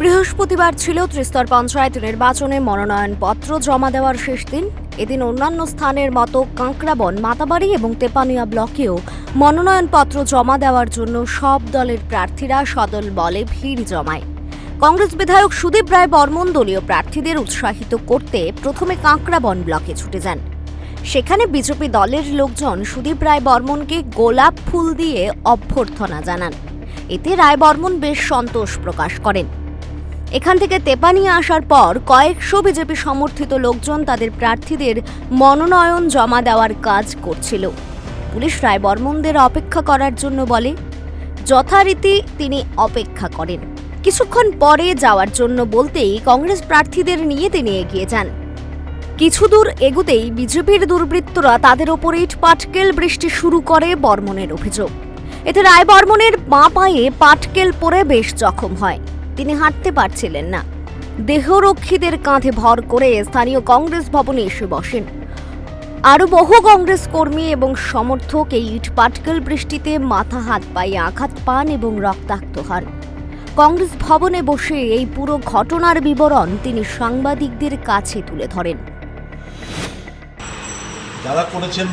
বৃহস্পতিবার ছিল ত্রিস্তর পঞ্চায়েত নির্বাচনে মনোনয়নপত্র জমা দেওয়ার শেষ দিন। এদিন অন্যান্য স্থানের মতো কাঁকড়াবন, মাতাবাড়ি এবং তেপানিয়া ব্লকেও মনোনয়নপত্র জমা দেওয়ার জন্য সব দলের প্রার্থীরা সদল বলে ভিড় জমায়। কংগ্রেস বিধায়ক সুদীপ রায় বর্মন দলীয় প্রার্থীদের উৎসাহিত করতে প্রথমে কাঁকড়াবন ব্লকে ছুটে যান। সেখানে বিজেপি দলের লোকজন সুদীপ রায় বর্মনকে গোলাপ ফুল দিয়ে অভ্যর্থনা জানান। এতে রায় বর্মন বেশ সন্তোষ প্রকাশ করেন। এখান থেকে তেপানিয়া আসার পর কয়েকশো বিজেপি সমর্থিত লোকজন তাদের প্রার্থীদের মনোনয়ন জমা দেওয়ার কাজ করছিল। পুলিশ রায় বর্মনদের অপেক্ষা করার জন্য বলে, যথারীতি তিনি অপেক্ষা করেন। কিছুক্ষণ পরে যাওয়ার জন্য বলতেই কংগ্রেস প্রার্থীদের নিয়ে তিনি এগিয়ে যান। কিছু দূর এগুতেই বিজেপির দুর্বৃত্তরা তাদের ওপর ইট পাটকেল বৃষ্টি শুরু করে বর্মনের অভিযোগ। এতে রায় বর্মনের বাঁ পায়ে পাটকেল পরে বেশ জখম হয়। তিনি হাঁটতে পারছিলেন না। দেহরক্ষীদের কাঁধে ভর করে স্থানীয় কংগ্রেস ভবনে এসে বসেন। আরও বহু কংগ্রেস কর্মী এবং সমর্থক এই ইট পাটকেল বৃষ্টিতে মাথা, হাত, পায়ে আঘাত পান এবং রক্তাক্ত হন। কংগ্রেস ভবনে বসে এই পুরো ঘটনার বিবরণ তিনি সাংবাদিকদের কাছে তুলে ধরেন। যারা করেছেন,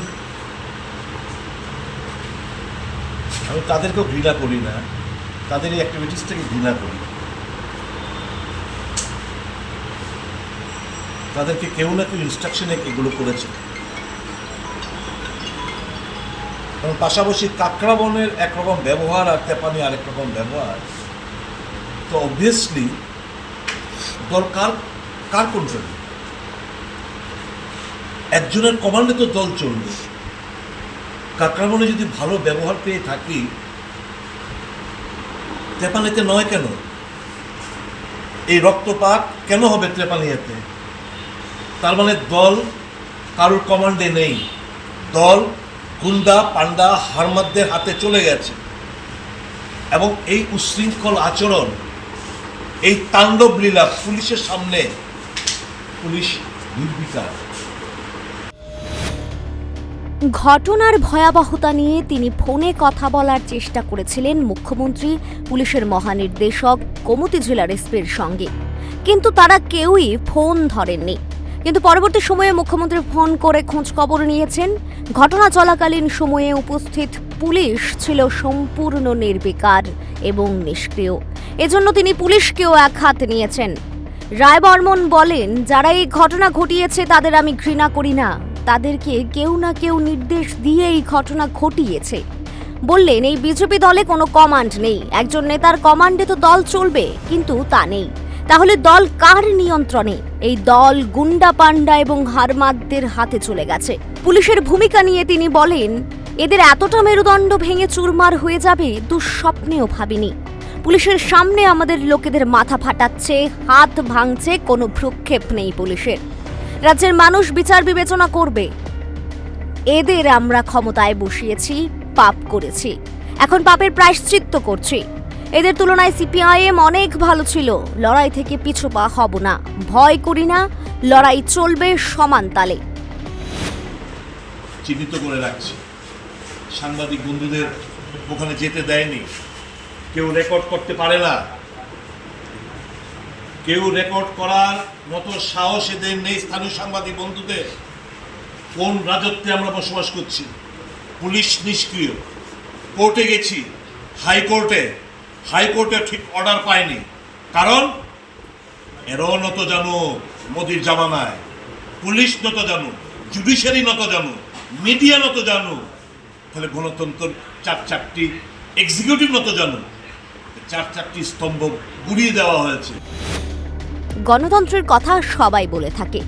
আমি তাদেরকেও ঘৃণা করি না। তাদের এই অ্যাক্টিভিটিস থেকে ঘৃণা করি। তাদেরকে কেউ না কেউ ইনস্ট্রাকশনে এগুলো করেছে। কারণ পাশাপাশি কাঁকড়া বনের একরকম ব্যবহার আর তেপানি আরেক রকম ব্যবহার। তো অবভিয়াসলি দরকার কার কন্ট্রোলে একজনের কমান্ডে তো দল চলবে। কাকরামনে যদি ভালো ব্যবহার পেয়ে থাকি, তেপানিতে নয় কেন? এই রক্তপাত কেন হবে তেপানিয়াতে? তার মানে দল কারোর কমান্ডে নেই। দল গুন্ডা পান্ডা হারমাদদের হাতে চলে গেছে। এবং এই উশৃঙ্খল আচরণ, এই তাণ্ডব লীলা পুলিশের সামনে, পুলিশ নির্বিকার। ঘটনার ভয়াবহতা নিয়ে তিনি ফোনে কথা বলার চেষ্টা করেছিলেন মুখ্যমন্ত্রী, পুলিশের মহানির্দেশক, গোমতী জেলার এসপির সঙ্গে। কিন্তু তারা কেউই ফোন ধরেননি। কিন্তু পরবর্তী সময়ে মুখ্যমন্ত্রী ফোন করে খোঁজ খবর নিয়েছেন। ঘটনা চলাকালীন সময়ে উপস্থিত পুলিশ ছিল সম্পূর্ণ নির্বিকার এবং নিষ্ক্রিয়। এজন্য তিনি পুলিশকেও এক হাত নিয়েছেন। রায় বর্মন বলেন, যারা এই ঘটনা ঘটিয়েছে তাদের আমি ঘৃণা করি না। তাদেরকে কেউ না কেউ নির্দেশ দিয়ে এই ঘটনা ঘটিয়েছে। বললেন, এই বিজেপি দলে কোনো কমান্ড নেই। একজন নেতার কমান্ডে তো দল চলবে, কিন্তু তা নেই। তাহলে দল কার নিয়ন্ত্রণে? এই দল গুন্ডা পান্ডা এবং হারমাদদের হাতে চলে গেছে। পুলিশের ভূমিকা নিয়ে তিনি বলেন, এদের এতটা মেরুদণ্ড ভেঙে চুরমার হয়ে যাবে দুঃস্বপ্নেও ভাবিনি। পুলিশের সামনে আমাদের লোকেদের মাথা ফাটাচ্ছে, হাত ভাঙছে, কোনো ভ্রুক্ষেপ নেই পুলিশের। রাজ্যের মানুষ বিচার বিবেচনা করবে। এদের আমরা ক্ষমতায় বসিয়েছি, পাপ করেছি। এখন পাপের প্রায়শ্চিত্ত করছি। এদের তুলনায় সিপিআইএম অনেক ভালো ছিল। লড়াই থেকে পিছু পা হব না। ভয় করি না, লড়াই চলবে সমান তালে। চিহ্নিত করে রাখছি। সাংবাদিক বন্ধুদের ওখানে যেতে দেয়নি। কেউ রেকর্ড করতে পারে না। কেউ রেকর্ড করার মতো সাহস এদের নেই স্থানীয় সাংবাদিক বন্ধুদের। কোন রাজত্বে আমরা বসবাস করছি? পুলিশ নিষ্ক্রিয়। কোর্টে গেছি। হাইকোর্টে হাইকোর্টে ঠিক অর্ডার পায়নি। কারণ, এরও নত জানো, মোদির জামানায়। পুলিশ নত জানো, জুডিশিয়ারি নত জানো, মিডিয়া নত জানো। তাহলে গণতন্ত্র চার চারটি এক্সিকিউটিভ নত জানো। চার চারটি স্তম্ভ গুড়িয়ে দেওয়া হয়েছে। গণতন্ত্রের কথা সবাই বলে থাকে।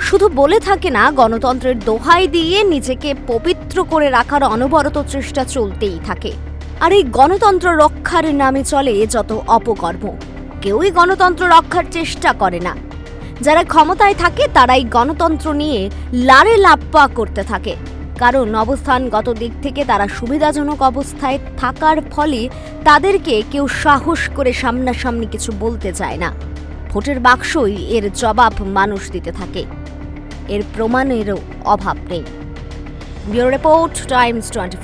শুধু বলে থাকে না, গণতন্ত্রের দোহাই দিয়ে নিজেকে পবিত্র করে রাখার অনবরত চেষ্টা চলতেই থাকে। আর এই গণতন্ত্র রক্ষার নামে চলে যত অপকর্ম। কেউই গণতন্ত্র রক্ষার চেষ্টা করে না। যারা ক্ষমতায় থাকে, তারাই গণতন্ত্র নিয়ে লারে লাপ্পা করতে থাকে। কারণ অবস্থানগত দিক থেকে তারা সুবিধাজনক অবস্থায় থাকার ফলে তাদেরকে কেউ সাহস করে সামনাসামনি কিছু বলতে চায় না। ভোটের বাক্সই এর জবাব মানুষ দিতে থাকে। এর প্রমাণেরও অভাব নেই। Bureau report, Times twenty